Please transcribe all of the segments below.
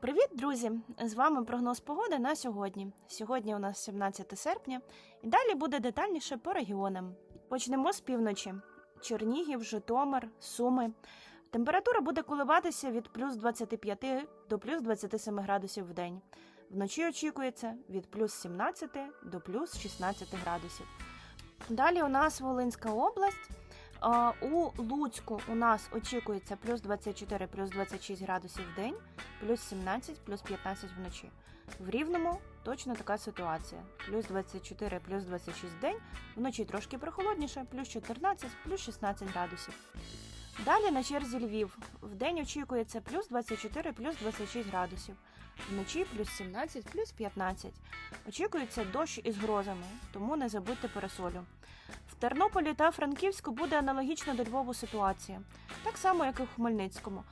Привіт, друзі! З вами прогноз погоди на сьогодні. Сьогодні у нас 17 серпня, і далі буде детальніше по регіонам. Почнемо з півночі: Чернігів, Житомир, Суми. Температура буде коливатися від плюс 25 до плюс 27 градусів в день. Вночі очікується від плюс 17 до плюс 16 градусів. Далі у нас Волинська область. У Луцьку у нас очікується плюс 24, плюс 26 градусів в день, плюс 17, плюс 15 вночі. В Рівному точно така ситуація. Плюс 24, плюс 26 в день, вночі трошки прохолодніше, плюс 14, плюс 16 градусів. Далі на черзі Львів. В день очікується плюс 24, плюс 26 градусів. Вночі плюс 17, плюс 15. Очікується дощ із грозами, тому не забудьте парасолю. Тернополі та Франківську буде аналогічно до Львову ситуація, так само, як і в Хмельницькому.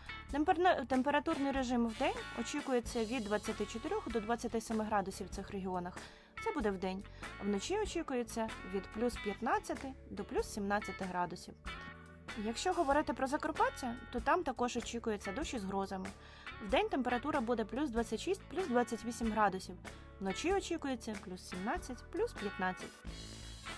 Температурний режим в день очікується від 24 до 27 градусів в цих регіонах. Це буде в день. Вночі очікується від плюс 15 до плюс 17 градусів. Якщо говорити про Закарпаття, то там також очікується дощ із грозами. В день температура буде плюс 26, плюс 28 градусів. Вночі очікується плюс 17, плюс 15.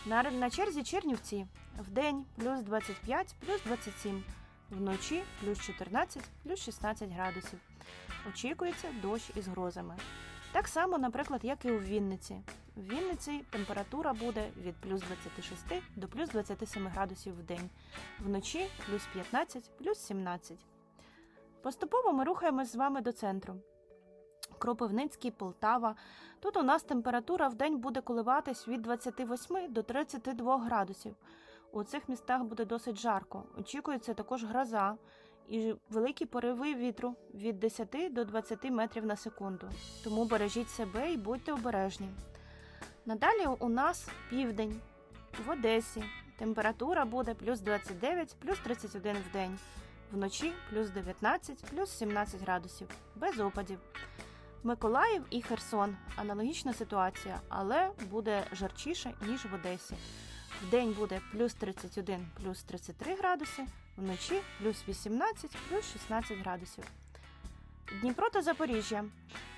На, черзі Чернівці. В день плюс 25, плюс 27. Вночі плюс 14, плюс 16 градусів. Очікується дощ із грозами. Так само, наприклад, як і у Вінниці. В Вінниці температура буде від плюс 26 до плюс 27 градусів в день. Вночі плюс 15, плюс 17. Поступово ми рухаємось з вами до центру. Кропивницький, Полтава. Тут у нас температура в день буде коливатись від 28 до 32 градусів. У цих містах буде досить жарко. Очікується також гроза і великі пориви вітру від 10 до 20 метрів на секунду. Тому бережіть себе і будьте обережні. Надалі у нас південь в Одесі. Температура буде плюс 29, плюс 31 в день. Вночі плюс 19, плюс 17 градусів, без опадів. Миколаїв і Херсон аналогічна ситуація, але буде жарчіше, ніж в Одесі. В день буде плюс 31, плюс 33 градуси, вночі плюс 18, плюс 16 градусів. Дніпро та Запоріжжя.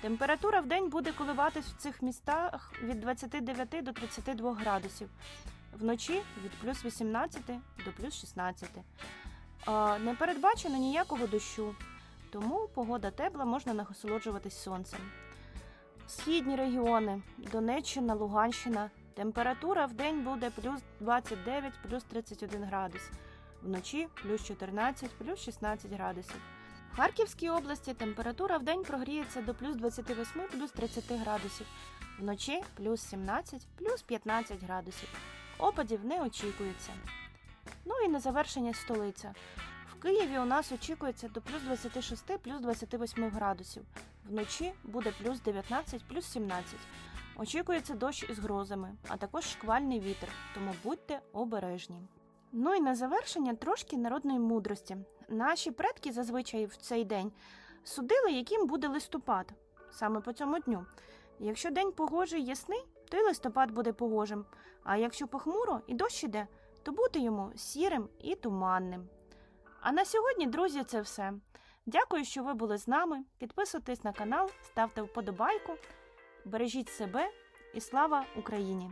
Температура в день буде коливатись в цих містах від 29 до 32 градусів. Вночі від плюс 18 до плюс 16. Е, Не передбачено ніякого дощу, тому погода тепла, можна насолоджуватись сонцем. Східні регіони Донеччина, Луганщина. Температура в день буде плюс 29, плюс 31 градус. Вночі плюс 14, плюс 16 градусів. В Харківській області температура в день прогріється до плюс 28, плюс 30 градусів. Вночі плюс 17, плюс 15 градусів. Опадів не очікується. Ну і на завершення столиця. Києві у нас очікується до плюс 26, плюс 28 градусів. Вночі буде плюс 19, плюс 17. Очікується дощ із грозами, а також шквальний вітер, тому будьте обережні. Ну і на завершення трошки народної мудрості. Наші предки зазвичай в цей день судили, яким буде листопад, саме по цьому дню. Якщо день погожий ясний, то й листопад буде погожим. А якщо похмуро і дощ іде, то бути йому сірим і туманним. А на сьогодні, друзі, це все. Дякую, що ви були з нами. Підписуйтесь на канал, ставте вподобайку, бережіть себе і слава Україні!